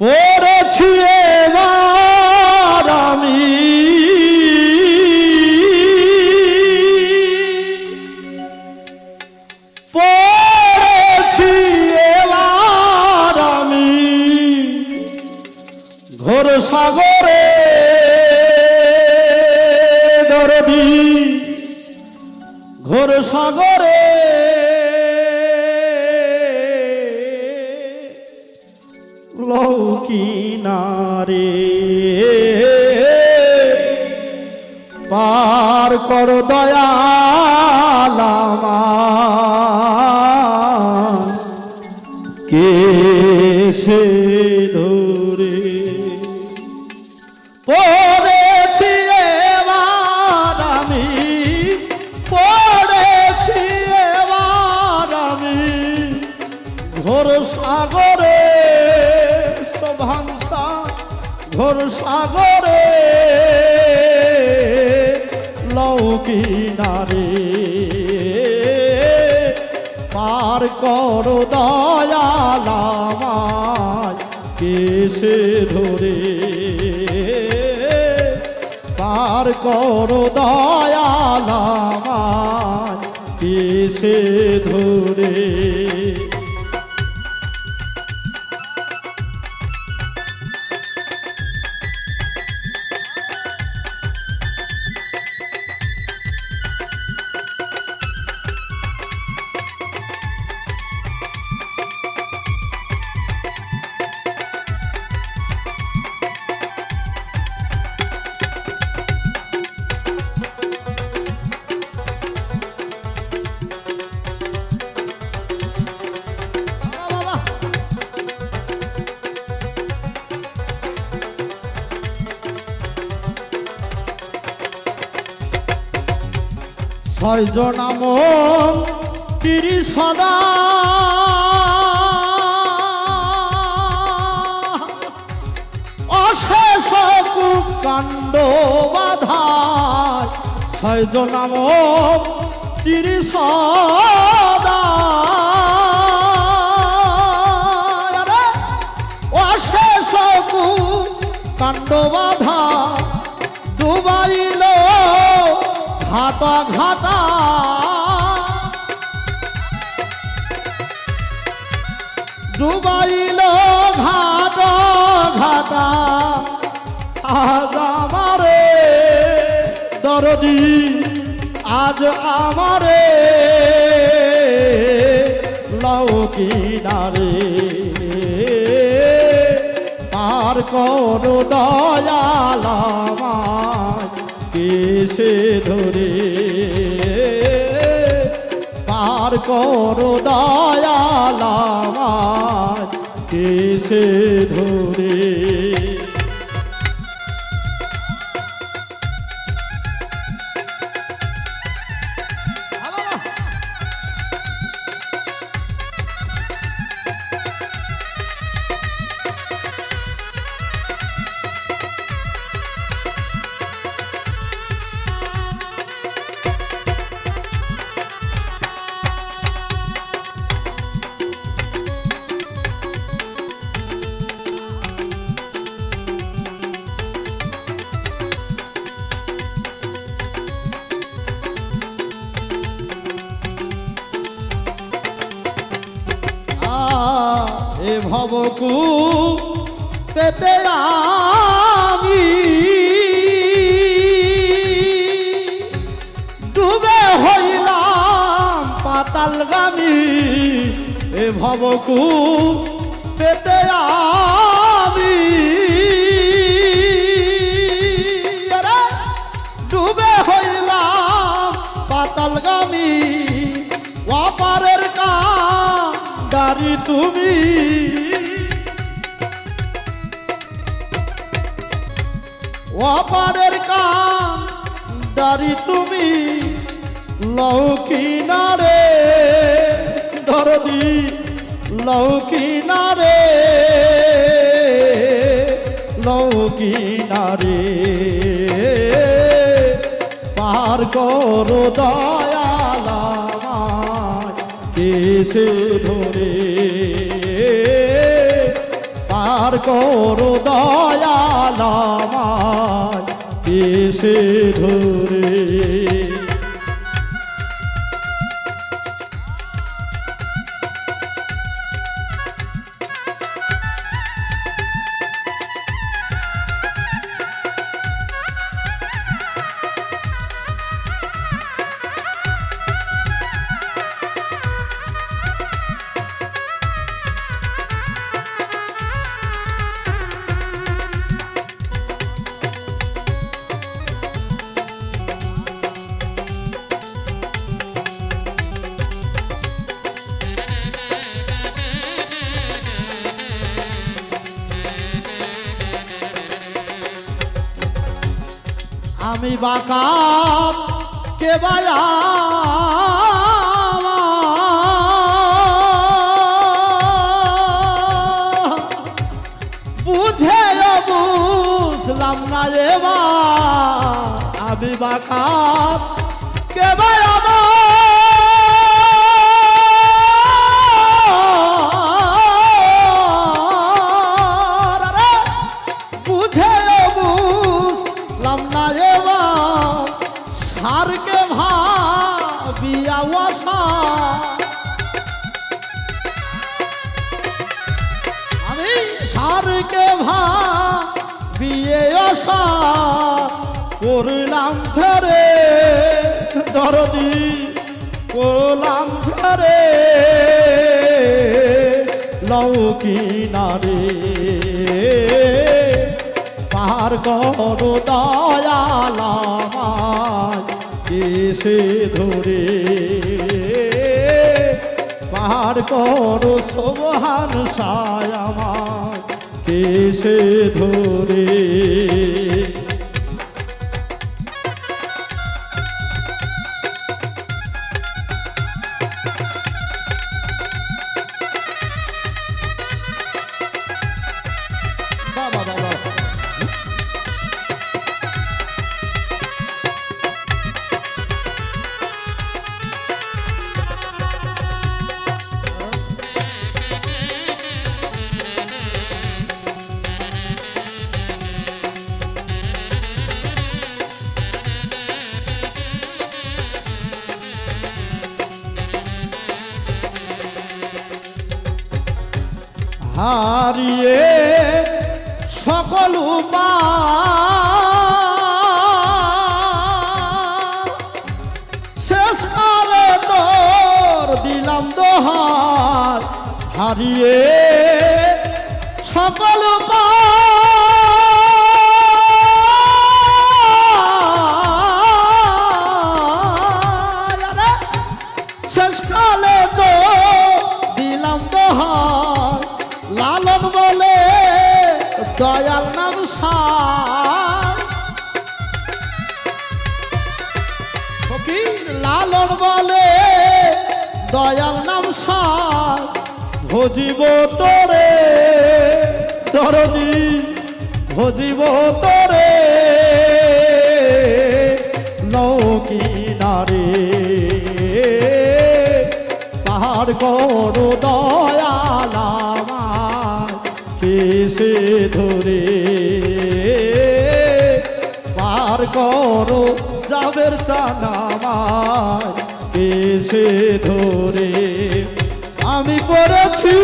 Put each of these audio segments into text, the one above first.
পড়েছি এবার আমি। পড়েছি এবার আমি। ঘোর সাগরে ঘোর সাগরে লৌকিনারে পার কর দয়ালামা কে সে ধরে পড়েছি এবার পড়েছি এবার ঘোর সাগরে শোভাংসা ঘোর সাগরে লৌকিনারে পার করো দয়ালামায় কেসে ধরে। পার করো দয়ালামায় কেসে ধরে। ছয়জন আমন তিরিশ সদা অশেষ কাণ্ড বাধায় ছয়জন আমন তিরিশ সদা অশেষ কাণ্ড বাধা ডুবাইল ঘাটা ঘাটা। ডুবাইল ঘাটা ঘাটা। আজ আমারে দরদি আজ আমারে লৌকিনারে আর করো দয়ালামায় কেসে ধরে। পার করো দয়ালামায় কেসে ধরে? ভবকু পেতে আমি ডুবে হইলাম পাতালগামী এ ভবকু পেতে আমি ডুবে হইলাম পাতালগামী ওপারের কারি তুমি। ওপারের কারি তুমি লৌকিনারে দরদি লৌকিনারে লৌকিনারে পার করো দয়ালামায় কেসে ধরে। পার করো দয়ালামায় এসে ধরে আমি বাকাত কে বায়া? বুঝে বুঝলাম না এবার। আমি বাকাত কে বায়া বুঝে বুঝলাম না এবার সারকে ভাবিয়া ওয়াসা। আমি সারকে ভাবিয়ে আশা করলাম ফেরে, দরদি করলাম ফেরে। লৌকি নারে পার করো দয়ালামায় এসে ধরে। পার করো সোহান সায়ামায় কেসে ধরে। হারিয়ে সকল কালে তোর দিলাম দোহার। হারিয়ে সকল উপায় দয়াল নাম সার। ভজিব তোরে, দরদি, ভজিব তোরে। নৌকি নারে, পাহাড় করো দয়ালামায় কেসে ধরে পার করো যাবের চানামায় কেসে ধরে। আমি পড়েছি।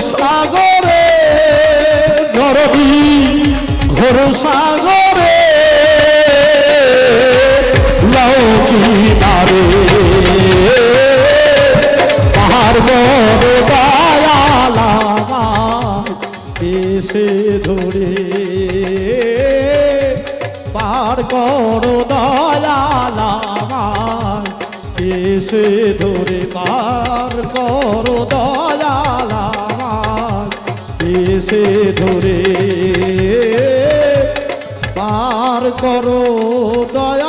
সাগরে ধরবি। ঘোর সাগরে। লৌকি নারে এসে ধরে। পার করো দয়ালামা এসে ধরে পার করো দয়ালামা এসে ধরে। পার করো দয়ালামা